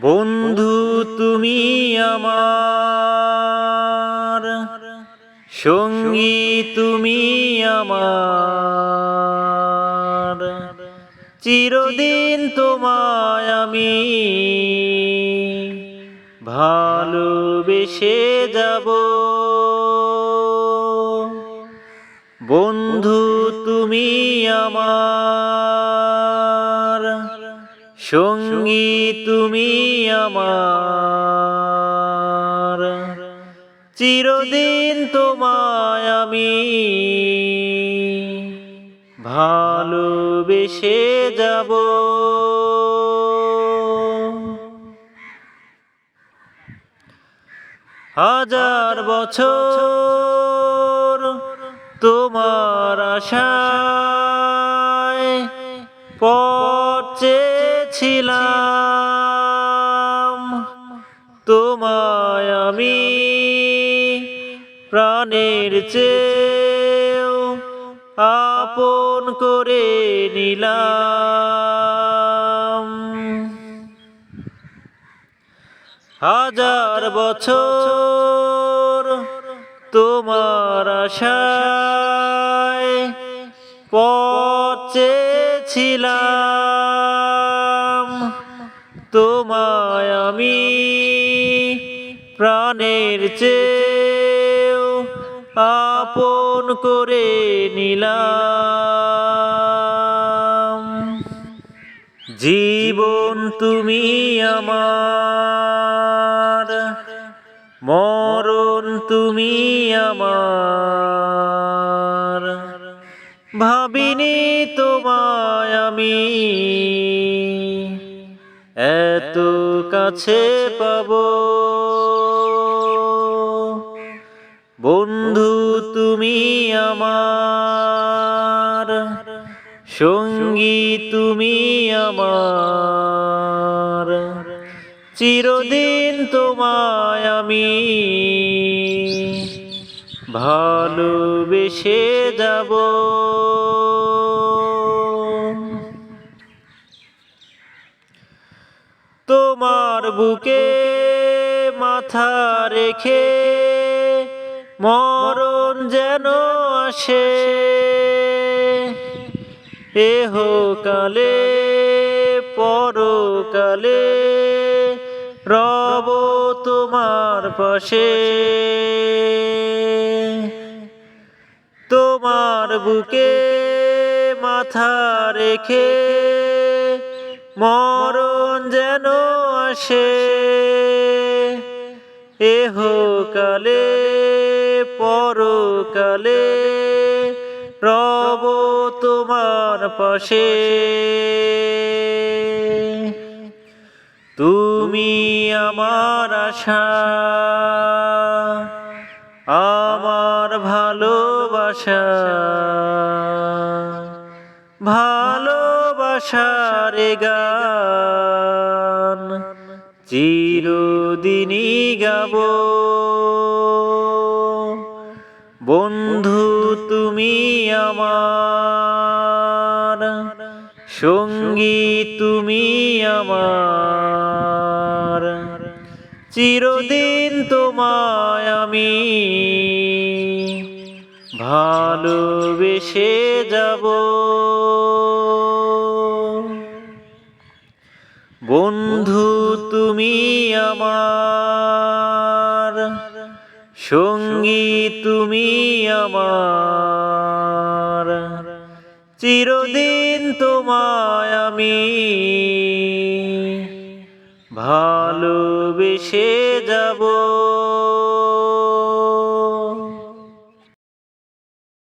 বন্ধু তুমি আমার সঙ্গী তুমি আমার। চিরদিন তোমায় আমি ভালোবেসে যাব। বন্ধু তুমি আমার সঙ্গী তুমি আমার। চিরদিন তোমায় আমি ভালোবেসে যাব। হাজার বছর তোমার আশায় পচেছিলাম তোমায় আমি প্রাণের চেয়েও আপন করে নিলাম। হাজার বছর তোমার আশায় পচেছিলাম তোমায় আমি প্রাণের চেয়েও আপন করে নিলাম। জীবন তুমি আমার, মরণ তুমি আমার। ভাবিনি তোমায় আমি। এত কাছে পাব। বন্ধু তুমি আমার সঙ্গী তুমি আমার। চিরদিন তোমায় আমি ভালোবেসে যাব। তোমার বুকে মাথা রেখে মরণ যেন আসে। এহ কালে পরকালে রব তোমার পাশে। তোমার বুকে মাথা রেখে মরণ যেন আসে। এহ কালে পরকালে রব তোমার পাশে। তুমি আমার আশা আমার ভালোবাসা। ভালোবাসার গান চিরদিনই গাব। বন্ধু তুমি আমার, সঙ্গী তুমি আমার। চিরদিন তোমায় আমি ভালোবেসে যাব। বন্ধু তুমি আমার সঙ্গী তুমি আমার। চিরদিন তোমায় আমি ভালোবেসে যাব।